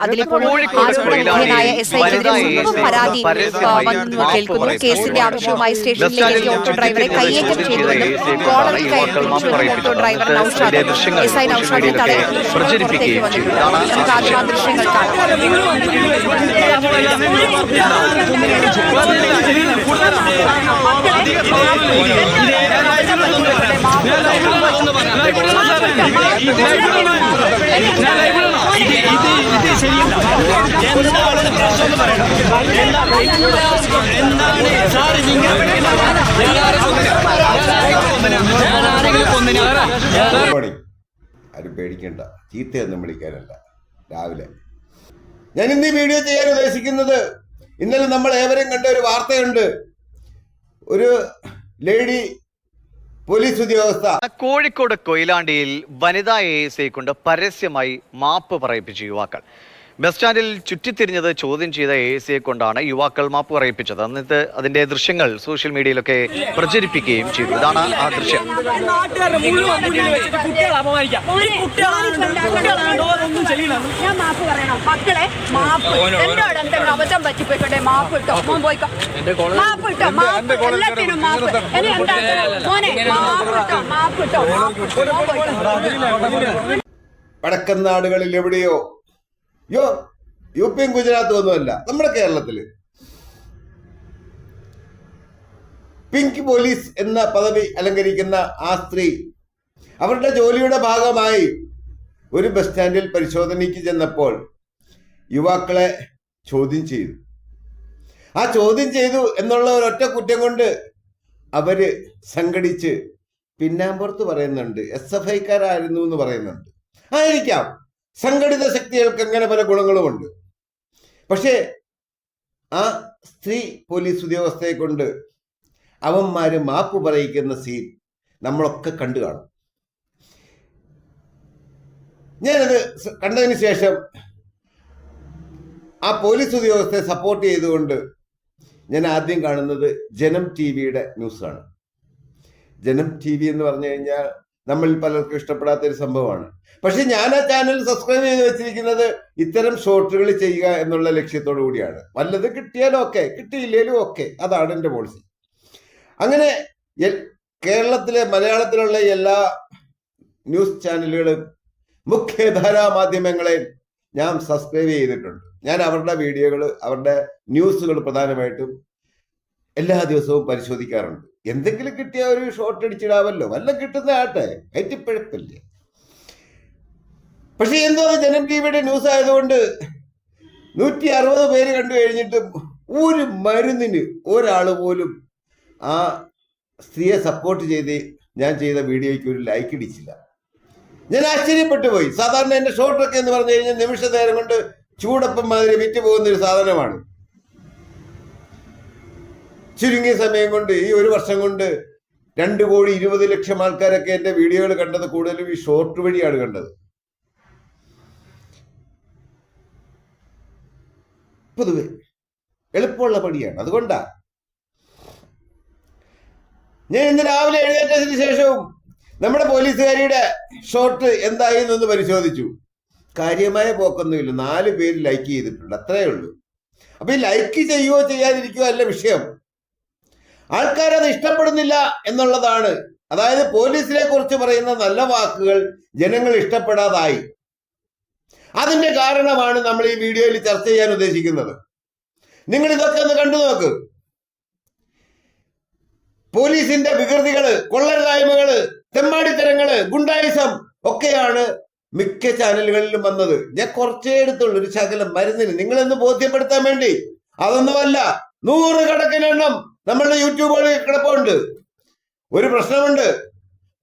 അതിലിപ്പോൾ എസ് ഐക്കെതിരെ വനിതാ മുൻപും എസ് ഐ പരാതി വന്നു കേൾക്കുന്നു. കേസിന്റെ ആവശ്യവുമായി സ്റ്റേഷനിലേക്ക് ഓട്ടോ ഡ്രൈവറെ കൈയേറ്റം ചെയ്തുവെന്നും കോളനി കയറി പിടിച്ചുവെന്നും auto driver Naushad S I നൌഷാദിനെ തടയുന്ന പുറത്തേക്ക് വന്നിട്ടുണ്ട്. നമുക്ക് ആരും പേടിക്കണ്ട. ചീത്തയൊന്നും വിളിക്കാനല്ല. രാവിലെ. ഞാൻ ഇന്ന് ഈ വീഡിയോ ചെയ്യാൻ ഉദ്ദേശിക്കുന്നത് ഇന്നലെ നമ്മൾ ഏവരും കണ്ട ഒരു വാർത്തയുണ്ട്. ഒരു ലേഡി പോലീസ് ഉദ്യോഗസ്ഥ. കോഴിക്കോട് കൊയിലാണ്ടിയിൽ വനിതാ എ എസ് ഐ കൊണ്ട് പരസ്യമായി മാപ്പ് പറയിപ്പിച്ചു യുവാക്കൾ. ബസ് സ്റ്റാൻഡിൽ ചുറ്റിത്തിരിഞ്ഞത് ചോദ്യം ചെയ്ത എ എസ് കൊണ്ടാണ് യുവാക്കൾ മാപ്പ് പറയിപ്പിച്ചത്. എന്നിട്ട് അതിന്റെ ദൃശ്യങ്ങൾ സോഷ്യൽ മീഡിയയിലൊക്കെ പ്രചരിപ്പിക്കുകയും ചെയ്തു. ഇതാണ് ആ ദൃശ്യം. ഞാൻ മാപ്പ് പറയണം. മക്കളെ മാപ്പ്. എന്നോട് എന്തെങ്കിലും അബദ്ധം പറ്റിപ്പോയിക്കോട്ടെ മാപ്പ് ഇട്ടോ. മോൻ പോയിക്കോ. മാപ്പ് ഇട്ടോ മാപ്പ്. എല്ലാത്തിനും മാപ്പ്. എന്നെ എന്താ മോനെ മാപ്പ് ഇട്ടോ മാപ്പ് ഇട്ടോ. വടക്കൻ നാടുകളിൽ എവിടെയോ യോ യു പിയും ഗുജറാത്തും ഒന്നുമല്ല നമ്മുടെ കേരളത്തിൽ. പിങ്ക് പോലീസ് എന്ന പദവി അലങ്കരിക്കുന്ന ആ സ്ത്രീ അവരുടെ ജോലിയുടെ ഭാഗമായി ഒരു ബസ് സ്റ്റാൻഡിൽ പരിശോധനയ്ക്ക് ചെന്നപ്പോൾ യുവാക്കളെ ചോദ്യം ചെയ്തു. ആ ചോദ്യം ചെയ്തു എന്നുള്ള ഒരൊറ്റ കുറ്റം കൊണ്ട് അവർ സംഘടിച്ച് പിന്നാമ്പുറത്ത് പറയുന്നുണ്ട് എസ് എഫ് ഐക്കാരായിരുന്നു എന്ന് പറയുന്നുണ്ട്. ആയിരിക്കാം സംഘടിത ശക്തികൾക്ക് അങ്ങനെ പല ഗുണങ്ങളുമുണ്ട്. പക്ഷേ ആ സ്ത്രീ പോലീസ് ഉദ്യോഗസ്ഥയെ കൊണ്ട് അവന്മാര് മാപ്പ് പറയിക്കുന്ന സീൻ നമ്മളൊക്കെ കണ്ടു കാണും. ഞാനത് കണ്ടതിന് ശേഷം ആ പോലീസ് ഉദ്യോഗസ്ഥരെ സപ്പോർട്ട് ചെയ്തുകൊണ്ട് ഞാൻ ആദ്യം കാണുന്നത് ജനം ടി വിയുടെ ന്യൂസാണ് ജനം ടി വി എന്ന് പറഞ്ഞു കഴിഞ്ഞാൽ നമ്മൾ പലർക്കും ഇഷ്ടപ്പെടാത്ത ഒരു സംഭവമാണ്. പക്ഷെ ഞാൻ ആ ചാനൽ സബ്സ്ക്രൈബ് ചെയ്ത് വെച്ചിരിക്കുന്നത് ഇത്തരം ഷോർട്ടുകൾ ചെയ്യുക എന്നുള്ള ലക്ഷ്യത്തോടു കൂടിയാണ്. വല്ലത് കിട്ടിയാലും ഓക്കെ കിട്ടിയില്ലേലും ഓക്കെ അതാണ് എന്റെ പോളിസി അങ്ങനെ കേരളത്തിലെ മലയാളത്തിലുള്ള എല്ലാ ന്യൂസ് ചാനലുകളും മുഖ്യധാരാ മാധ്യമങ്ങളെ ഞാൻ സബ്സ്ക്രൈബ് ചെയ്തിട്ടുണ്ട്. ഞാൻ അവരുടെ വീഡിയോകൾ അവരുടെ ന്യൂസുകൾ പ്രധാനമായിട്ടും എല്ലാ ദിവസവും പരിശോധിക്കാറുണ്ട്. എന്തെങ്കിലും കിട്ടിയ ഒരു ഷോർട്ട് അടിച്ചിടാമല്ലോ. വല്ല കിട്ടുന്ന ആട്ടെ കയറ്റിപ്പിഴപ്പില്ലേ പക്ഷെ എന്തോ ജനം ടി വിയുടെ ന്യൂസ് ആയതുകൊണ്ട് നൂറ്റി അറുപത് പേര് കണ്ടു കഴിഞ്ഞിട്ടും ഒരു മരുന്നിന് ഒരാൾ പോലും ആ സ്ത്രീയെ സപ്പോർട്ട് ചെയ്ത് ഞാൻ ചെയ്ത വീഡിയോയ്ക്ക് ഒരു ലൈക്ക് ഇടിച്ചില്ല. ഞാൻ ആശ്ചര്യപ്പെട്ടു പോയി. സാധാരണ എന്റെ ഷോട്ടൊക്കെ എന്ന് പറഞ്ഞു കഴിഞ്ഞാൽ നിമിഷ നേരം കൊണ്ട് ചൂടപ്പം മാതിരി വിറ്റ് പോകുന്ന ഒരു സാധനമാണ്. ചുരുങ്ങിയ സമയം കൊണ്ട് ഈ ഒരു വർഷം കൊണ്ട് രണ്ട് കോടി ഇരുപത് ലക്ഷം ആൾക്കാരൊക്കെ എന്റെ വീഡിയോകൾ കണ്ടത് കൂടുതലും ഈ ഷോർട്ട് വഴിയാണ് കണ്ടത്. പൊതുവെ എളുപ്പമുള്ള പണിയാണ്. അതുകൊണ്ടാ. ഞാൻ ഇന്ന് രാവിലെ എഴുന്നേറ്റതിന് ശേഷവും നമ്മുടെ പോലീസുകാരിയുടെ ഷോർട്ട് എന്തായി എന്നൊന്ന് പരിശോധിച്ചു. കാര്യമായ പോക്കൊന്നുമില്ല. നാല് പേര് ലൈക്ക് ചെയ്തിട്ടുണ്ട്. അത്രേ ഉള്ളൂ. അപ്പൊ ഈ ലൈക്ക് ചെയ്യുകയോ ചെയ്യാതിരിക്കുകയോ അല്ല വിഷയം. ആൾക്കാരത് ഇഷ്ടപ്പെടുന്നില്ല എന്നുള്ളതാണ്. അതായത് പോലീസിനെ കുറിച്ച് പറയുന്ന നല്ല വാക്കുകൾ ജനങ്ങൾ ഇഷ്ടപ്പെടാതായി. അതിന്റെ കാരണമാണ് നമ്മൾ ഈ വീഡിയോയിൽ ചർച്ച ചെയ്യാൻ ഉദ്ദേശിക്കുന്നത്. നിങ്ങൾ ഇതൊക്കെ ഒന്ന് കണ്ടു നോക്ക്. പോലീസിന്റെ വികൃതികൾ കൊള്ളരുതായ്മകൾ തെമ്മാടിത്തരങ്ങൾ ഗുണ്ടായിസം ഒക്കെയാണ് മിക്ക ചാനലുകളിലും വന്നത്. ഞാൻ കുറച്ചേ എടുത്തുള്ളൂ ഒരു ശകലം മരുന്നിന്. നിങ്ങളെന്ന് ബോധ്യപ്പെടുത്താൻ വേണ്ടി. അതൊന്നുമല്ല നൂറുകണക്കിനെണ്ണം നമ്മളുടെ യൂട്യൂബുകളിൽ കിടപ്പുണ്ട്. ഒരു പ്രശ്നമുണ്ട്.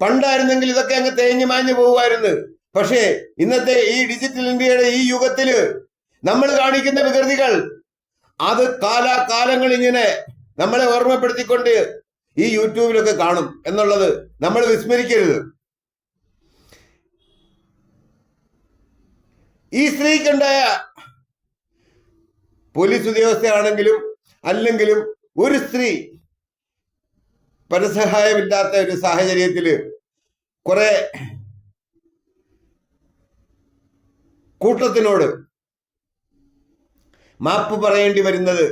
പണ്ടായിരുന്നെങ്കിൽ ഇതൊക്കെ അങ്ങ് തേഞ്ഞു മാഞ്ഞു പോകുമായിരുന്നു. പക്ഷേ ഇന്നത്തെ ഈ ഡിജിറ്റൽ ഇന്ത്യയുടെ ഈ യുഗത്തിൽ നമ്മൾ കാണിക്കുന്ന വികൃതികൾ അത് കാലാകാലങ്ങൾ ഇങ്ങനെ നമ്മളെ ഓർമ്മപ്പെടുത്തിക്കൊണ്ട് ഈ യൂട്യൂബിലൊക്കെ കാണും എന്നുള്ളത് നമ്മൾ വിസ്മരിക്കരുത്. ഈ സ്ത്രീക്കുണ്ടായ പോലീസ് ഉദ്യോഗസ്ഥയാണെങ്കിലും അല്ലെങ്കിലും ഒരു സ്ത്രീ പരസഹായമില്ലാത്ത ഒരു സാഹചര്യത്തിൽ കുറെ കൂട്ടത്തിനോട് മാപ്പ് പറയേണ്ടി വരുന്നത്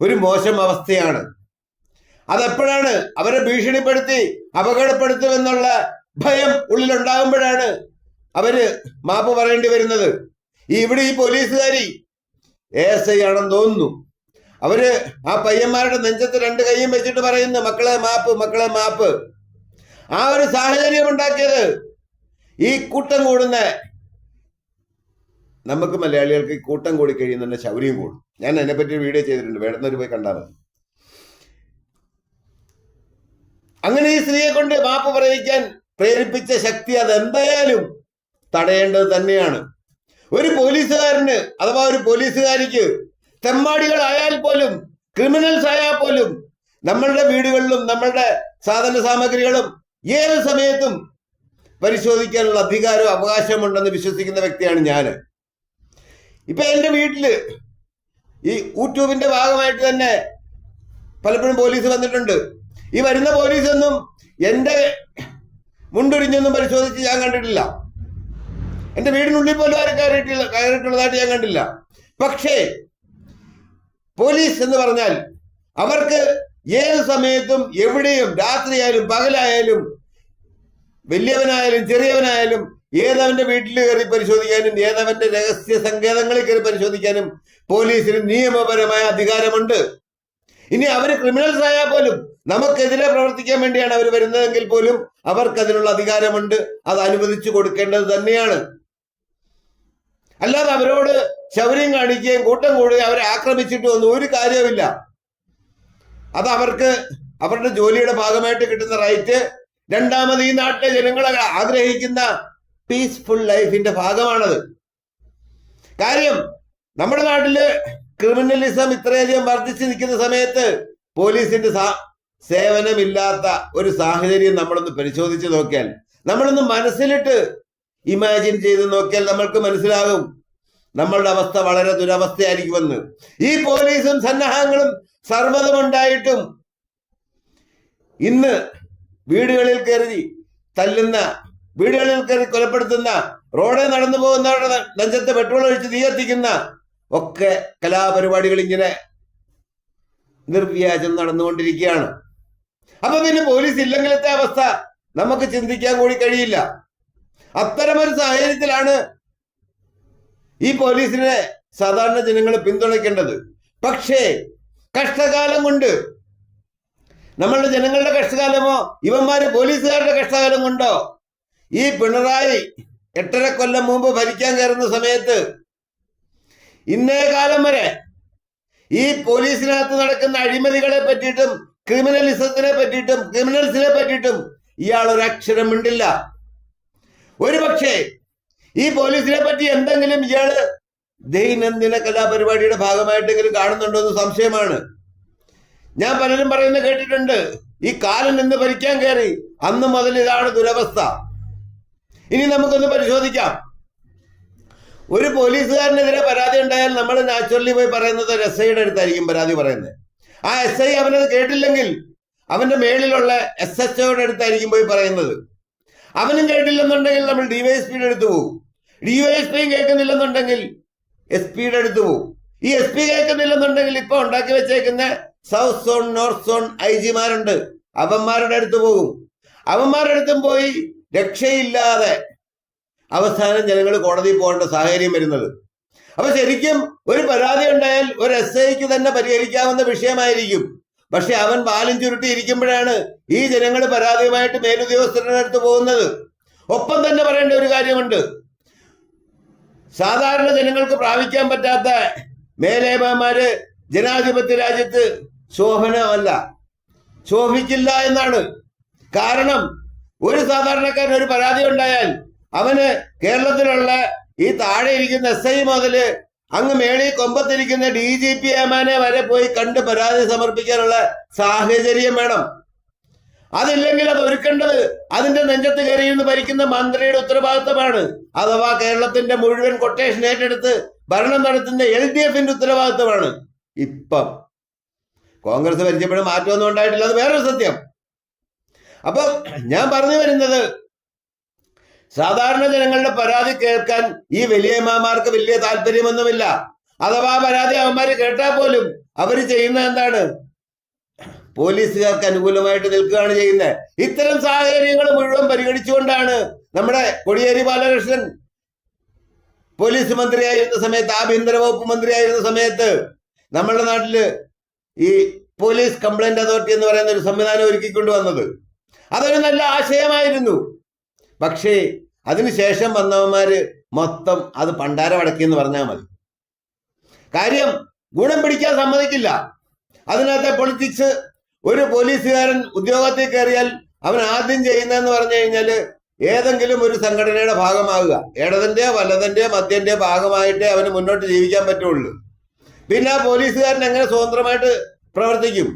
ഒരു മോശം അവസ്ഥയാണ്. അതെപ്പോഴാണ് അവരെ ഭീഷണിപ്പെടുത്തി അപകടപ്പെടുത്തുമെന്നുള്ള ഭയം ഉള്ളിലുണ്ടാകുമ്പോഴാണ് അവർ മാപ്പ് പറയേണ്ടി വരുന്നത്. ഇവിടെ ഈ പോലീസുകാരി എസ് ഐ ആണെന്ന് തോന്നുന്നു. അവർ ആ പയ്യന്മാരുടെ നെഞ്ചത്ത് രണ്ട് കൈയും വെച്ചിട്ട് പറയുന്നു മക്കളെ മാപ്പ് മക്കളെ മാപ്പ്. ആ ഒരു സാഹചര്യം ഉണ്ടാക്കിയത് ഈ കൂട്ടം കൂടുന്ന നമുക്ക് മലയാളികൾക്ക് കൂട്ടം കൂടി കഴിയുന്നുണ്ട് ശൗര്യം കൂടും. ഞാൻ അതിനെപ്പറ്റി വീഡിയോ ചെയ്തിട്ടുണ്ട്. വേണ്ടെന്നൊരു പോയി കണ്ടാൽ മതി. അങ്ങനെ ഈ സ്ത്രീയെ കൊണ്ട് മാപ്പ് പറയിക്കാൻ പ്രേരിപ്പിച്ച ശക്തി അതെന്തായാലും തടയേണ്ടത് തന്നെയാണ്. ഒരു പോലീസുകാരന് അഥവാ ഒരു പോലീസുകാരിക്ക് തെമ്മാടികളായാൽ പോലും ക്രിമിനൽസ് ആയാൽ പോലും നമ്മളുടെ വീടുകളിലും നമ്മളുടെ സാധന സാമഗ്രികളും ഏത് സമയത്തും പരിശോധിക്കാനുള്ള അധികാരവും അവകാശമുണ്ടെന്ന് വിശ്വസിക്കുന്ന വ്യക്തിയാണ് ഞാൻ. ഇപ്പൊ എന്റെ വീട്ടിൽ ഈ യൂട്യൂബിന്റെ ഭാഗമായിട്ട് തന്നെ പലപ്പോഴും പോലീസ് വന്നിട്ടുണ്ട്. ഈ വരുന്ന പോലീസൊന്നും എന്റെ മുണ്ടൊരിഞ്ഞൊന്നും പരിശോധിച്ച് ഞാൻ കണ്ടിട്ടില്ല. എന്റെ വീടിനുള്ളിൽ പോലും ആരും കയറിയിട്ടില്ല കയറിയിട്ടുള്ളതായിട്ട് ഞാൻ കണ്ടില്ല. പക്ഷേ പോലീസ് എന്ന് പറഞ്ഞാൽ അവർക്ക് ഏത് സമയത്തും എവിടെയും രാത്രിയായാലും പകലായാലും വലിയവനായാലും ചെറിയവനായാലും ഏതവന്റെ വീട്ടിൽ കയറി പരിശോധിക്കാനും ഏതവന്റെ രഹസ്യ സങ്കേതങ്ങളിൽ കയറി പരിശോധിക്കാനും പോലീസിന് നിയമപരമായ അധികാരമുണ്ട്. ഇനി അവർ ക്രിമിനൽസ് ആയാൽ പോലും നമുക്കെതിരെ പ്രവർത്തിക്കാൻ വേണ്ടിയാണ് അവർ വരുന്നതെങ്കിൽ പോലും അവർക്ക് അതിനുള്ള അധികാരമുണ്ട്. അത് അനുവദിച്ചു കൊടുക്കേണ്ടത് തന്നെയാണ്. അല്ലാതെ അവരോട് ശൗര്യം കാണിക്കുകയും കൂട്ടം കൂടുകയും അവരെ ആക്രമിച്ചിട്ട് ഒന്നും ഒരു കാര്യവുമില്ല. അത് അവർക്ക് അവരുടെ ജോലിയുടെ ഭാഗമായിട്ട് കിട്ടുന്ന റൈറ്റ്. രണ്ടാമത് ഈ നാട്ടിലെ ജനങ്ങളെ ആഗ്രഹിക്കുന്ന പീസ്ഫുൾ ലൈഫിന്റെ ഭാഗമാണത്. കാര്യം നമ്മുടെ നാട്ടിൽ ക്രിമിനലിസം ഇത്രയധികം വർദ്ധിച്ചു നിൽക്കുന്ന സമയത്ത് പോലീസിന്റെ സേവനമില്ലാത്ത ഒരു സാഹചര്യം നമ്മളൊന്ന് പരിശോധിച്ച് നോക്കിയാൽ നമ്മളൊന്ന് മനസ്സിലിട്ട് ഇമാജിൻ ചെയ്ത് നോക്കിയാൽ നമ്മൾക്ക് മനസ്സിലാകും. നമ്മളുടെ അവസ്ഥ വളരെ ദുരവസ്ഥയായിരിക്കുമെന്ന്. ഈ പോലീസും സന്നാഹങ്ങളും സർവതമുണ്ടായിട്ടും ഇന്ന് വീടുകളിൽ കയറി തല്ലുന്ന വീടുകളിൽ കയറി കൊലപ്പെടുത്തുന്ന റോഡിൽ നടന്നു പോകുന്നവരുടെ നെഞ്ചത്ത് പെട്രോൾ ഒഴിച്ച് തീയെത്തിക്കുന്ന ഒക്കെ കലാപരിപാടികൾ ഇങ്ങനെ നിർവ്യാജം നടന്നുകൊണ്ടിരിക്കുകയാണ്. അപ്പൊ പിന്നെ പോലീസ് ഇല്ലെങ്കിലത്തെ അവസ്ഥ നമുക്ക് ചിന്തിക്കാൻ കൂടി കഴിയില്ല. അത്തരമൊരു സാഹചര്യത്തിലാണ് ഈ പോലീസിനെ സാധാരണ ജനങ്ങൾ പിന്തുണയ്ക്കേണ്ടത്. പക്ഷേ കഷ്ടകാലം കൊണ്ട് നമ്മളുടെ ജനങ്ങളുടെ കഷ്ടകാലമോ ഇവന്മാര് പോലീസുകാരുടെ കഷ്ടകാലം കൊണ്ടോ ഈ പിണറായി എട്ടര കൊല്ലം മുമ്പ് ഭരിക്കാൻ കയറുന്ന സമയത്ത് ഇന്നേ കാലം വരെ ഈ പോലീസിനകത്ത് നടക്കുന്ന അഴിമതികളെ പറ്റിയിട്ടും ക്രിമിനലിസത്തിനെ പറ്റിയിട്ടും ക്രിമിനൽസിനെ പറ്റിയിട്ടും ഇയാൾ ഒരു അക്ഷരം മിണ്ടില്ല. ഒരു പക്ഷേ ഈ പോലീസിനെ പറ്റി എന്തെങ്കിലും ഇയാൾ ദൈനംദിന കലാപരിപാടിയുടെ ഭാഗമായിട്ടെങ്കിലും കാണുന്നുണ്ടോ എന്ന് സംശയമാണ്. ഞാൻ പലരും പറയുന്ന കേട്ടിട്ടുണ്ട് ഈ കാലം നിന്ന് ഭരിക്കാൻ കയറി അന്ന് മുതൽ ഇതാണ് ദുരവസ്ഥ. ഇനി നമുക്കൊന്ന് പരിശോധിക്കാം. ഒരു പോലീസുകാരനെതിരെ പരാതി ഉണ്ടായാൽ നമ്മൾ നാച്ചുറലി പോയി പറയുന്നത് രസയുടെ അടുത്തായിരിക്കും പരാതി പറയുന്നത്. ആ എസ് ഐ അവനത് കേട്ടില്ലെങ്കിൽ അവന്റെ മേളിലുള്ള എസ് എച്ച് ഒയുടെ അടുത്തായിരിക്കും പോയി പറയുന്നത്. അവനും കേട്ടില്ലെന്നുണ്ടെങ്കിൽ നമ്മൾ ഡിവൈഎസ്പിയുടെ അടുത്ത് പോകും ഡിവൈഎസ്പിയും കേൾക്കുന്നില്ലെന്നുണ്ടെങ്കിൽ എസ് പിയുടെ അടുത്ത് പോകും ഈ എസ് പി കേൾക്കുന്നില്ലെന്നുണ്ടെങ്കിൽ ഇപ്പൊ ഉണ്ടാക്കി വെച്ചേക്കുന്ന south zone north zone I ജിമാരുണ്ട് അവന്മാരുടെ അടുത്ത് പോകും അവന്മാരുടെ അടുത്തും പോയി രക്ഷയില്ലാതെ അവസാനം ജനങ്ങൾ കോടതിയിൽ പോകേണ്ട സാഹചര്യം വരുന്നത്. അപ്പൊ ശരിക്കും ഒരു പരാതി ഉണ്ടായാൽ ഒരു എസ് ഐക്ക് തന്നെ പരിഹരിക്കാവുന്ന വിഷയമായിരിക്കും. പക്ഷെ അവൻ ബാലും ചുരുട്ടി ഇരിക്കുമ്പോഴാണ് ഈ ജനങ്ങൾ പരാതിയുമായിട്ട് മേലുദ്യോഗസ്ഥരുടെ അടുത്ത് പോകുന്നത്. ഒപ്പം തന്നെ പറയേണ്ട ഒരു കാര്യമുണ്ട്. സാധാരണ ജനങ്ങൾക്ക് പ്രാപിക്കാൻ പറ്റാത്ത മേലേമാര് ജനാധിപത്യ രാജ്യത്ത് ശോഭനമല്ല. ശോഭിക്കില്ല എന്നാണ്. കാരണം ഒരു സാധാരണക്കാരൻ ഒരു പരാതി ഉണ്ടായാൽ അവന് കേരളത്തിലുള്ള ഈ താഴെ ഇരിക്കുന്ന എസ് ഐ മുതൽ അങ്ങ് മേളി കൊമ്പത്തിരിക്കുന്ന ഡി ജി പി എമാനെ വരെ പോയി കണ്ട് പരാതി സമർപ്പിക്കാനുള്ള സാഹചര്യം വേണം. അതില്ലെങ്കിൽ അത് ഒരുക്കേണ്ടത് അതിന്റെ നെഞ്ചത്ത് കയറിയിരുന്ന് ഭരിക്കുന്ന മന്ത്രിയുടെ ഉത്തരവാദിത്തമാണ്. അഥവാ കേരളത്തിന്റെ മുഴുവൻ കൊട്ടേഷൻ ഏറ്റെടുത്ത് ഭരണം നടത്തുന്ന എൽ ഡി എഫിന്റെ ഉത്തരവാദിത്തമാണ്. ഇപ്പം കോൺഗ്രസ് ഭരിച്ചപ്പോഴും മാറ്റമൊന്നും ഉണ്ടായിട്ടില്ല. അത് വേറൊരു സത്യം. അപ്പം ഞാൻ പറഞ്ഞു വരുന്നത് സാധാരണ ജനങ്ങളുടെ പരാതി കേൾക്കാൻ ഈ വലിയമ്മമാർക്ക് വലിയ താല്പര്യമൊന്നുമില്ല. അഥവാ പരാതി അവന്മാര് കേട്ടാൽ പോലും അവർ ചെയ്യുന്ന എന്താണ്? പോലീസുകാർക്ക് അനുകൂലമായിട്ട് നിൽക്കുകയാണ് ചെയ്യുന്നത്. ഇത്തരം സാഹചര്യങ്ങൾ മുഴുവൻ പരിഗണിച്ചുകൊണ്ടാണ് നമ്മുടെ കൊടിയേരി ബാലകൃഷ്ണൻ പോലീസ് മന്ത്രിയായിരുന്ന സമയത്ത് ആഭ്യന്തര വകുപ്പ് മന്ത്രിയായിരുന്ന സമയത്ത് നമ്മുടെ നാട്ടിൽ ഈ പോലീസ് കംപ്ലൈന്റ് അതോറിറ്റി എന്ന് പറയുന്ന ഒരു സംവിധാനം ഒരുക്കിക്കൊണ്ടുവന്നത് അതൊരു നല്ല ആശയമായിരുന്നു. പക്ഷേ അതിനുശേഷം വന്നവന്മാര് മൊത്തം അത് പണ്ടാരം അടക്കി എന്ന് പറഞ്ഞാൽ മതി. കാര്യം ഗുണം പിടിക്കാൻ സമ്മതിക്കില്ല. അതിനകത്തെ പൊളിറ്റിക്സ് ഒരു പോലീസുകാരൻ ഉദ്യോഗത്തിൽ കയറിയാൽ അവൻ ആദ്യം ചെയ്യുന്നതെന്ന് പറഞ്ഞു കഴിഞ്ഞാൽ ഏതെങ്കിലും ഒരു സംഘടനയുടെ ഭാഗമാകുക. ഇടതിന്റെ വലതിന്റെയോ മദ്യന്റെ ഭാഗമായിട്ടേ അവന് മുന്നോട്ട് ജീവിക്കാൻ പറ്റുള്ളൂ. പിന്നെ ആ പോലീസുകാരൻ എങ്ങനെ സ്വതന്ത്രമായിട്ട് പ്രവർത്തിക്കും?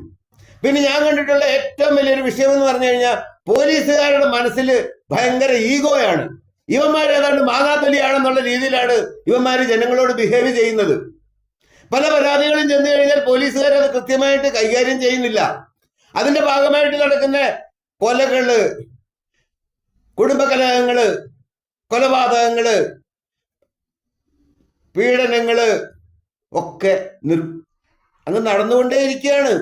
പിന്നെ ഞാൻ കണ്ടിട്ടുള്ള ഏറ്റവും വലിയൊരു വിഷയം എന്ന് പറഞ്ഞു കഴിഞ്ഞാൽ പോലീസുകാരുടെ മനസ്സിൽ ഭയങ്കര ഈഗോയാണ്. ഇവന്മാർ ഏതാണ്ട് മാങ്ങാത്തൊലിയാണെന്നുള്ള രീതിയിലാണ് ഇവന്മാർ ജനങ്ങളോട് ബിഹേവ് ചെയ്യുന്നത്. പല പരാതികളും ചെന്ന് കഴിഞ്ഞാൽ പോലീസുകാർ അത് കൃത്യമായിട്ട് കൈകാര്യം ചെയ്യുന്നില്ല. അതിന്റെ ഭാഗമായിട്ട് നടക്കുന്ന കൊലകൾ കുടുംബകലഹങ്ങൾ കൊലപാതകങ്ങൾ പീഡനങ്ങൾ ഒക്കെ നിർ അങ്ങ് നടന്നുകൊണ്ടേയിരിക്കുകയാണ്.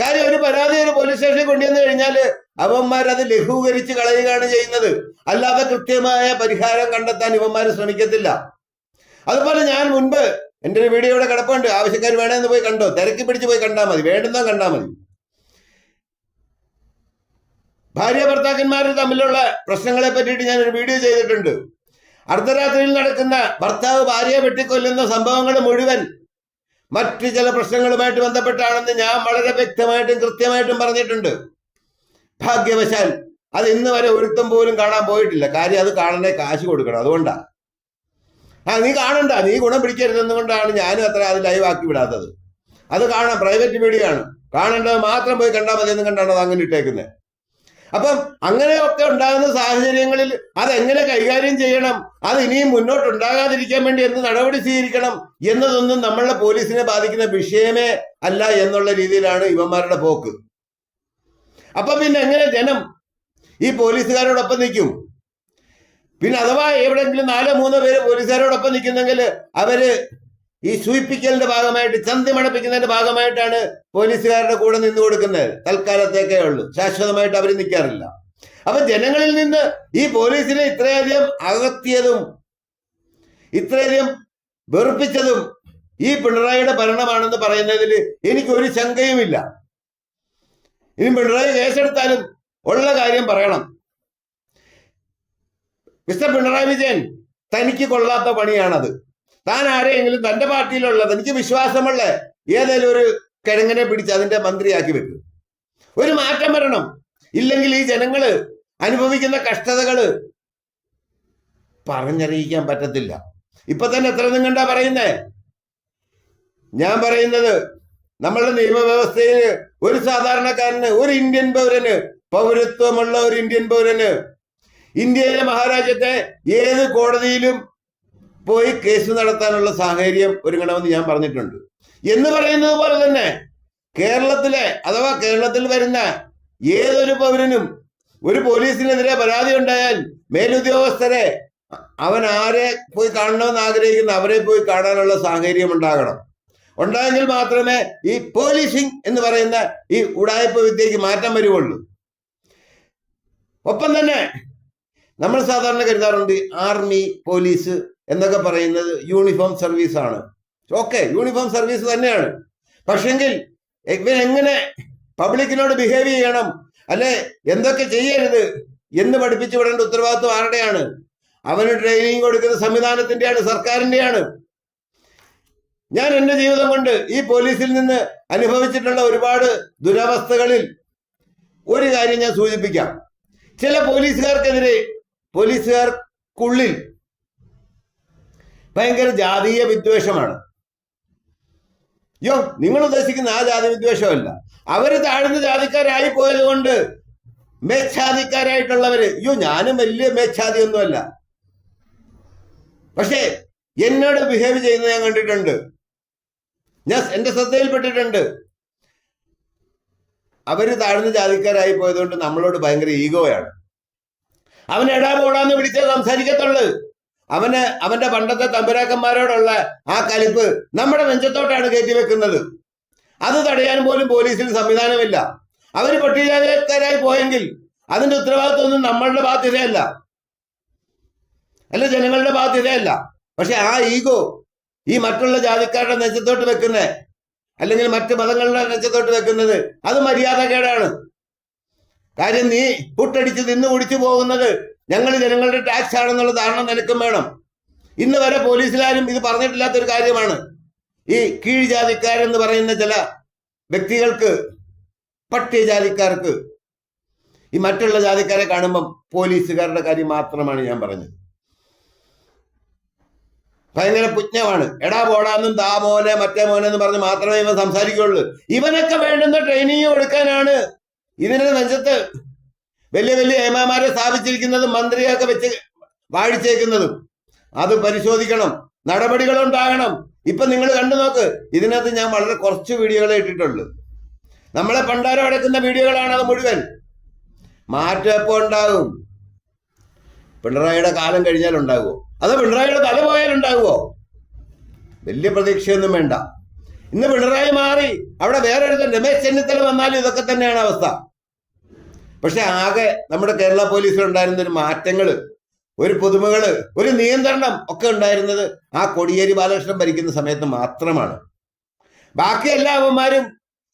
കാര്യം ഒരു പരാതി ഒരു പോലീസ് സ്റ്റേഷനിൽ കൊണ്ടുവന്നു കഴിഞ്ഞാൽ അവന്മാർ അത് ലഘൂകരിച്ച് കളയുകയാണ് ചെയ്യുന്നത്. അല്ലാതെ കൃത്യമായ പരിഹാരം കണ്ടെത്താൻ ഇവന്മാർ ശ്രമിക്കത്തില്ല. അതുപോലെ ഞാൻ മുൻപ് എന്റെ ഒരു വീഡിയോ ഇവിടെ കിടപ്പുണ്ട്. ആവശ്യക്കാർ വേണമെന്ന് പോയി കണ്ടോ? തിരക്കി പിടിച്ച് പോയി കണ്ടാൽ മതി. വേണ്ടെന്നോ കണ്ടാൽ മതി. ഭാര്യ ഭർത്താക്കന്മാർ തമ്മിലുള്ള പ്രശ്നങ്ങളെ പറ്റിയിട്ട് ഞാൻ ഒരു വീഡിയോ ചെയ്തിട്ടുണ്ട്. അർദ്ധരാത്രിയിൽ നടക്കുന്ന ഭർത്താവ് ഭാര്യയെ വെട്ടിക്കൊല്ലുന്ന സംഭവങ്ങൾ മുഴുവൻ മറ്റ് ചില പ്രശ്നങ്ങളുമായിട്ട് ബന്ധപ്പെട്ടാണെന്ന് ഞാൻ വളരെ വ്യക്തമായിട്ടും കൃത്യമായിട്ടും പറഞ്ഞിട്ടുണ്ട്. ഭാഗ്യവശാൽ അത് ഇന്ന് വരെ ഒരുത്തം പോലും കാണാൻ പോയിട്ടില്ല. കാര്യം അത് കാണണേ കാശ് കൊടുക്കണം. അതുകൊണ്ടാ. ആ നീ കാണണ്ട. നീ ഗുണം പിടിക്കരുതെന്നുകൊണ്ടാണ് ഞാനും അത്ര അത് ലൈവ് ആക്കി വിടാത്തത്. അത് കാണാം. പ്രൈവറ്റ് വീഡിയോ ആണ്. കാണേണ്ടത് മാത്രം പോയി കണ്ടാൽ മതി എന്ന് കണ്ടാണ് അത് അങ്ങനെ ഇട്ടേക്കുന്നത് അപ്പം അങ്ങനെയൊക്കെ ഉണ്ടാകുന്ന സാഹചര്യങ്ങളിൽ അതെങ്ങനെ കൈകാര്യം ചെയ്യണം? അത് ഇനിയും മുന്നോട്ട് ഉണ്ടാകാതിരിക്കാൻ വേണ്ടി എന്ത് നടപടി സ്വീകരിക്കണം എന്നതൊന്നും നമ്മളുടെ പോലീസിനെ ബാധിക്കുന്ന വിഷയമേ അല്ല എന്നുള്ള രീതിയിലാണ് ഇവന്മാരുടെ പോക്ക്. അപ്പൊ പിന്നെ എങ്ങനെ ജനം? ഈ പോലീസുകാരോടൊപ്പം നിൽക്കും. പിന്നെ അഥവാ എവിടെയെങ്കിലും നാലോ മൂന്നോ പേര് പോലീസുകാരോടൊപ്പം നിൽക്കുന്നെങ്കിൽ അവർ ഈ സൂയിപ്പിക്കലിന്റെ ഭാഗമായിട്ട് ചന്തി മണപ്പിക്കുന്നതിന്റെ ഭാഗമായിട്ടാണ് പോലീസുകാരുടെ കൂടെ നിന്ന് കൊടുക്കുന്നത്. തൽക്കാലത്തേക്കേ ഉള്ളൂ. ശാശ്വതമായിട്ട് അവർ നിൽക്കാറില്ല. അപ്പൊ ജനങ്ങളിൽ നിന്ന് ഈ പോലീസിനെ ഇത്രയധികം അകത്തിയതും ഇത്രയധികം വെറുപ്പിച്ചതും ഈ പിണറായിയുടെ ഭരണമാണെന്ന് പറയുന്നതിൽ എനിക്ക് ഒരു ശങ്കയുമില്ല. ഇനി പിണറായി കേസെടുത്താലും ഉള്ള കാര്യം പറയണം. മിസ്റ്റർ പിണറായി വിജയൻ തനിക്ക് കൊള്ളാത്ത പണിയാണത്. താൻ ആരെയെങ്കിലും തന്റെ പാർട്ടിയിലുള്ളത് എനിക്ക് വിശ്വാസമുള്ള ഏതെങ്കിലും ഒരു കിഴങ്ങനെ പിടിച്ച് അതിന്റെ മന്ത്രിയാക്കി വെക്കും. ഒരു മാറ്റം വരണം. ഇല്ലെങ്കിൽ ഈ ജനങ്ങൾ അനുഭവിക്കുന്ന കഷ്ടതകൾ പറഞ്ഞറിയിക്കാൻ പറ്റത്തില്ല. ഇപ്പൊ തന്നെ എത്ര നിങ്ങണ്ടാ പറയുന്നേ? ഞാൻ പറയുന്നത് നമ്മളുടെ നിയമവ്യവസ്ഥയിൽ ഒരു സാധാരണക്കാരന് ഒരു ഇന്ത്യൻ പൗരന് പൗരത്വമുള്ള ഒരു ഇന്ത്യൻ പൗരന്. ഇന്ത്യയിലെ മഹാരാജ്യത്തെ ഏത് കോടതിയിലും പോയി കേസ് നടത്താനുള്ള സാഹചര്യം ഒരുങ്ങണമെന്ന് ഞാൻ പറഞ്ഞിട്ടുണ്ട്. എന്ന് പറയുന്നത് പോലെ തന്നെ കേരളത്തിലെ അഥവാ കേരളത്തിൽ വരുന്ന ഏതൊരു പൗരനും ഒരു പോലീസിനെതിരെ പരാതി ഉണ്ടായാൽ മേലുദ്യോഗസ്ഥരെ അവൻ ആരെ പോയി കാണണമെന്ന് ആഗ്രഹിക്കുന്ന അവരെ പോയി കാണാനുള്ള സാഹചര്യം ഉണ്ടാകണം. ഉണ്ടായെങ്കിൽ മാത്രമേ ഈ പോലീസിംഗ് എന്ന് പറയുന്ന ഈ ഉടായ്പ വിദ്യക്ക് മാറ്റം വരുവുള്ളൂ. ഒപ്പം തന്നെ നമ്മൾ സാധാരണ കരുതാറുണ്ട് ആർമി പോലീസ് എന്നൊക്കെ പറയുന്നത് യൂണിഫോം സർവീസ് ആണ്. ഓക്കെ യൂണിഫോം സർവീസ് തന്നെയാണ്. പക്ഷെങ്കിൽ എങ്ങനെ പബ്ലിക്കിനോട് ബിഹേവ് ചെയ്യണം? അല്ലെ എന്തൊക്കെ ചെയ്യരുത് എന്ന് പഠിപ്പിച്ചു വിടേണ്ട ഉത്തരവാദിത്വം ആരുടെയാണ്? അവന് ട്രെയിനിങ് കൊടുക്കുന്ന സംവിധാനത്തിന്റെയാണ് സർക്കാരിന്റെയാണ്. ഞാൻ എന്റെ ജീവിതം കൊണ്ട് ഈ പോലീസിൽ നിന്ന് അനുഭവിച്ചിട്ടുള്ള ഒരുപാട് ദുരവസ്ഥകളിൽ ഒരു കാര്യം ഞാൻ സൂചിപ്പിക്കാം. ചില പോലീസുകാർക്കെതിരെ പോലീസുകാർക്കുള്ളിൽ ഭയങ്കര ജാതീയ വിദ്വേഷമാണ്. യോ നിങ്ങൾ ഉദ്ദേശിക്കുന്ന ആ ജാതി വിദ്വേഷമല്ല. അവർ താഴ്ന്ന ജാതിക്കാരായി പോയത് കൊണ്ട് മേച്ഛാതിക്കാരായിട്ടുള്ളവര് അയ്യോ ഞാനും വലിയ മേച്ഛാതി ഒന്നുമല്ല പക്ഷേ എന്നോട് ബിഹേവ് ചെയ്യുന്നത് ഞാൻ കണ്ടിട്ടുണ്ട്. ഞാൻ എന്റെ ശ്രദ്ധയിൽപ്പെട്ടിട്ടുണ്ട്. അവർ താഴ്ന്ന ജാതിക്കാരായി പോയതുകൊണ്ട് നമ്മളോട് ഭയങ്കര ഈഗോയാണ്. അവൻ എടാ പോടാന്ന് വിളിച്ചേ സംസാരിക്കത്തുള്ളു. അവന് അവന്റെ പണ്ടത്തെ തമ്പുരാക്കന്മാരോടുള്ള ആ കലിപ്പ് നമ്മുടെ നെഞ്ചത്തോട്ടാണ് കയറ്റി വെക്കുന്നത്. അത് തടയാൻ പോലും പോലീസിന് സംവിധാനമില്ല. അവർ പട്ടികജാതിക്കാരായി പോയെങ്കിൽ അതിന്റെ ഉത്തരവാദിത്വമൊന്നും നമ്മളുടെ ബാധ്യതയല്ല അല്ല ജനങ്ങളുടെ ബാധ്യതയല്ല പക്ഷെ ആ ഈഗോ ഈ മറ്റുള്ള ജാതിക്കാരുടെ നെഞ്ചത്തോട്ട് വെക്കുന്നത് അല്ലെങ്കിൽ മറ്റ് മതങ്ങളുടെ നെഞ്ചത്തോട്ട് വെക്കുന്നത്? അത് മര്യാദകേടാണ്. കാര്യം നീ പുട്ടടിച്ച് നിന്ന് കുടിച്ചു പോകുന്നത് ഞങ്ങൾ ജനങ്ങളുടെ ടാക്സ് ആണെന്നുള്ള ധാരണ നിനക്കും വേണം. ഇന്ന് വരെ പോലീസിലാരും ഇത് പറഞ്ഞിട്ടില്ലാത്തൊരു കാര്യമാണ്. ഈ കീഴ്ജാതിക്കാരെന്ന് പറയുന്ന ചില വ്യക്തികൾക്ക് പട്ടികജാതിക്കാർക്ക് ഈ മറ്റുള്ള ജാതിക്കാരെ കാണുമ്പം പോലീസുകാരുടെ കാര്യം മാത്രമാണ് ഞാൻ പറഞ്ഞത്. ഭയങ്കര പുജ്ഞമാണ്. എടാ പോടാന്നും താ മോനെ മറ്റേ മോനെ എന്ന് പറഞ്ഞ് മാത്രമേ ഇവ സംസാരിക്കുകയുള്ളൂ. ഇവനൊക്കെ വേണ്ടുന്ന ട്രെയിനിങ് കൊടുക്കാനാണ് ഇതിന്റെ നെഞ്ചത്ത് വലിയ വലിയ ഏമാമാരെ സ്ഥാപിച്ചിരിക്കുന്നതും മന്ത്രിയൊക്കെ വെച്ച് വാഴിച്ചേക്കുന്നതും. അത് പരിശോധിക്കണം. നടപടികൾ ഉണ്ടാകണം. ഇപ്പൊ നിങ്ങൾ കണ്ടു നോക്ക് ഇതിനകത്ത് ഞാൻ വളരെ കുറച്ച് വീഡിയോകളെ ഇട്ടിട്ടുള്ളൂ. നമ്മളെ പണ്ടാരം അടക്കുന്ന വീഡിയോകളാണ് അത് മുഴുവൻ. മാറ്റം എപ്പോ ഉണ്ടാകും? പിണറായിയുടെ കാലം കഴിഞ്ഞാൽ ഉണ്ടാകുമോ അതോ പിണറായിയുടെ തല പോയാൽ ഉണ്ടാകുമോ വലിയ പ്രതീക്ഷയൊന്നും വേണ്ട. ഇന്ന് പിണറായി മാറി അവിടെ വേറൊരു രമേശ് ചെന്നിത്തല വന്നാലും ഇതൊക്കെ തന്നെയാണ് അവസ്ഥ. പക്ഷെ ആകെ നമ്മുടെ കേരള പോലീസിൽ ഉണ്ടായിരുന്ന ഒരു മാറ്റങ്ങൾ ഒരു പുതുമകൾ ഒരു നിയന്ത്രണം ഒക്കെ ഉണ്ടായിരുന്നത് ആ കൊടിയേരി ബാലകൃഷ്ണൻ ഭരിക്കുന്ന സമയത്ത് മാത്രമാണ്. ബാക്കി എല്ലാ അവന്മാരും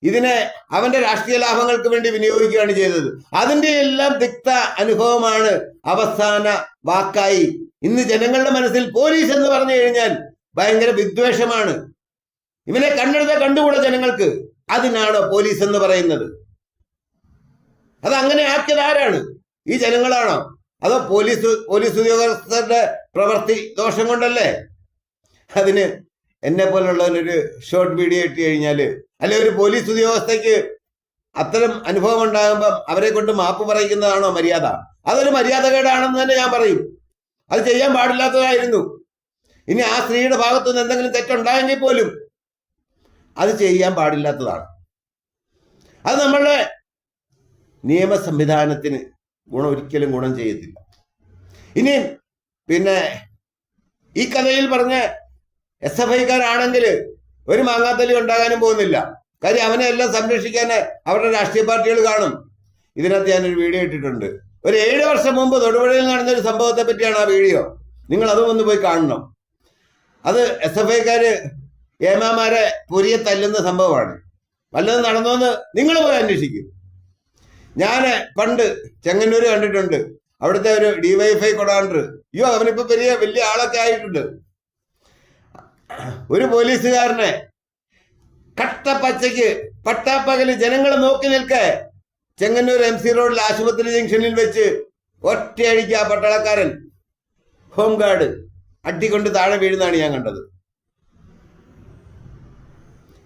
ഇതിനെ അവന്റെ രാഷ്ട്രീയ ലാഭങ്ങൾക്ക് വേണ്ടി വിനിയോഗിക്കുകയാണ് ചെയ്തത്. അതിന്റെ എല്ലാം തിക്ത അനുഭവമാണ് അവസാന വാക്കായി. ഇന്ന് ജനങ്ങളുടെ മനസ്സിൽ പോലീസ് എന്ന് പറഞ്ഞു കഴിഞ്ഞാൽ ഭയങ്കര വിദ്വേഷമാണ്. ഇവനെ കണ്ടെടുത്ത കണ്ടുകൂടെ ജനങ്ങൾക്ക്? അതിനാണ് പോലീസ് എന്ന് പറയുന്നത്? അത് അങ്ങനെ ആക്കിയത് ആരാണ്? ഈ ജനങ്ങളാണോ? അതോ പോലീസ് പോലീസ് ഉദ്യോഗസ്ഥരുടെ പ്രവൃത്തി ദോഷം കൊണ്ടല്ലേ? അതിന് എന്നെ പോലുള്ളവരൊരു ഷോർട്ട് വീഡിയോ ഇട്ട് കഴിഞ്ഞാൽ അല്ലെ ഒരു പോലീസ് ഉദ്യോഗസ്ഥയ്ക്ക് അത്തരം അനുഭവം ഉണ്ടാകുമ്പോൾ അവരെ കൊണ്ട് മാപ്പ് പറയിക്കുന്നതാണോ മര്യാദ? അതൊരു മര്യാദകേടാണെന്ന് തന്നെ ഞാൻ പറയും. അത് ചെയ്യാൻ പാടില്ലാത്തതായിരുന്നു. ഇനി ആ സ്ത്രീയുടെ ഭാഗത്തു നിന്ന് എന്തെങ്കിലും തെറ്റുണ്ടായെങ്കിൽ പോലും അത് ചെയ്യാൻ പാടില്ലാത്തതാണ്. അത് നമ്മളുടെ നിയമ സംവിധാനത്തിന് ഗുണം ഒരിക്കലും ഗുണം ചെയ്യത്തില്ല. ഇനി പിന്നെ ഈ കഥയിൽ പറഞ്ഞ എസ് എഫ് ഐക്കാരാണെങ്കിൽ ഒരു മാങ്ങാത്തലി ഉണ്ടാകാനും പോകുന്നില്ല. കാര്യം അവനെ എല്ലാം സംരക്ഷിക്കാൻ അവരുടെ രാഷ്ട്രീയ പാർട്ടികൾ കാണും. ഇതിനകത്ത് ഞാനൊരു വീഡിയോ ഇട്ടിട്ടുണ്ട്. ഒരു ഏഴ് വർഷം മുമ്പ് തൊടുപുഴയിൽ നടന്ന ഒരു സംഭവത്തെ പറ്റിയാണ് ആ വീഡിയോ. നിങ്ങൾ അതും ഒന്ന് പോയി കാണണം. അത് എസ് എഫ് ഐക്കാര് ഏമാമാരെ പുരിയെ തല്ലുന്ന സംഭവമാണ്. വല്ലതും നടന്നോന്ന് നിങ്ങൾ പോയി അന്വേഷിക്കും. ഞാൻ പണ്ട് ചെങ്ങന്നൂർ കണ്ടിട്ടുണ്ട്. അവിടുത്തെ ഒരു ഡിവൈഎഫ്ഐ കൊടാണ്ടർ. അയ്യോ അവനിപ്പോ വലിയ വലിയ ആളൊക്കെ ആയിട്ടുണ്ട്. ഒരു പോലീസുകാരനെ കട്ടപ്പച്ചയ്ക്ക് പട്ടാപ്പകൽ ജനങ്ങൾ നോക്കി നിൽക്കെ ചെങ്ങന്നൂർ എം സി റോഡിൽ ആശുപത്രി ജംഗ്ഷനിൽ വെച്ച് ഒറ്റയടിക്ക് ആ പട്ടാളക്കാരൻ ഹോം ഗാർഡ് അടിക്കൊണ്ട് താഴെ വീഴുന്നതാണ് ഞാൻ കണ്ടത്.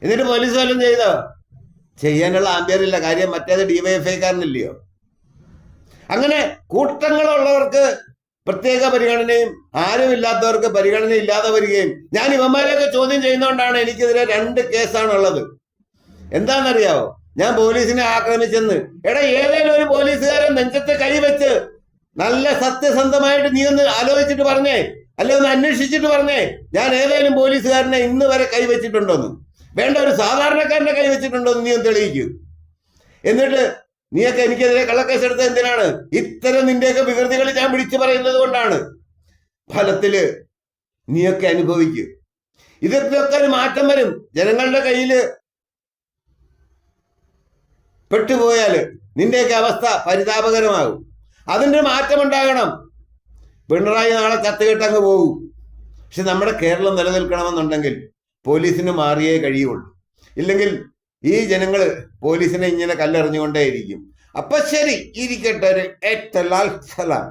എന്നിട്ട് പോലീസ് വല്ലതും ചെയ്തോ? ചെയ്യാനുള്ള ആംബിയറില്ല. കാര്യം മറ്റേത് ഡിവൈഎഫ്ഐക്കാരനില്ലയോ അങ്ങനെ കൂട്ടങ്ങളുള്ളവർക്ക് പ്രത്യേക പരിഗണനയും ആരുമില്ലാത്തവർക്ക് പരിഗണന ഇല്ലാതെ വരികയും ഞാൻ ഇവന്മാരെയൊക്കെ ചോദ്യം ചെയ്യുന്നതുകൊണ്ടാണ് എനിക്കെതിരെ രണ്ട് കേസാണുള്ളത്. എന്താണെന്നറിയാവോ? ഞാൻ പോലീസിനെ ആക്രമിച്ചെന്ന്. എടാ ഏതെങ്കിലും ഒരു പോലീസുകാരൻ കൈ വെച്ച് നല്ല സത്യസന്ധമായിട്ട് നീ ഒന്ന് ആലോചിച്ചിട്ട് പറഞ്ഞേ. അല്ലെ ഒന്ന് അന്വേഷിച്ചിട്ട് പറഞ്ഞേ. ഞാൻ ഏതെങ്കിലും പോലീസുകാരനെ ഇന്ന് വരെ കൈവച്ചിട്ടുണ്ടോന്ന്. വേണ്ട ഒരു സാധാരണക്കാരനെ കൈവച്ചിട്ടുണ്ടോന്ന് നീ ഒന്ന് തെളിയിക്കൂ. എന്നിട്ട് നീയൊക്കെ എനിക്കെതിരെ കള്ളക്കേസ് എടുത്ത് എന്തിനാണ്? ഇത്തരം നിന്റെയൊക്കെ വികൃതികൾ ഞാൻ വിളിച്ചു പറയുന്നത് കൊണ്ടാണ്. ഫലത്തിൽ നീയൊക്കെ അനുഭവിക്കും. ഇതൊക്കെ ഒരു മാറ്റം വരും. ജനങ്ങളുടെ കയ്യിൽ പെട്ടുപോയാൽ നിന്റെയൊക്കെ അവസ്ഥ പരിതാപകരമാകും. അതിന്റെ മാറ്റം ഉണ്ടാകണം പിണറായി നാളെ കത്തുകെട്ടങ്ങ് പോകും. പക്ഷെ നമ്മുടെ കേരളം നിലനിൽക്കണമെന്നുണ്ടെങ്കിൽ പോലീസിന് മാറിയേ കഴിയുള്ളൂ. ഇല്ലെങ്കിൽ ഈ ജനങ്ങൾ പോലീസിനെ ഇങ്ങനെ കല്ലെറിഞ്ഞുകൊണ്ടേയിരിക്കും. അപ്പൊ ശരി ഇരിക്കട്ടെ ഒരു ഏറ്റലാൽ സലാം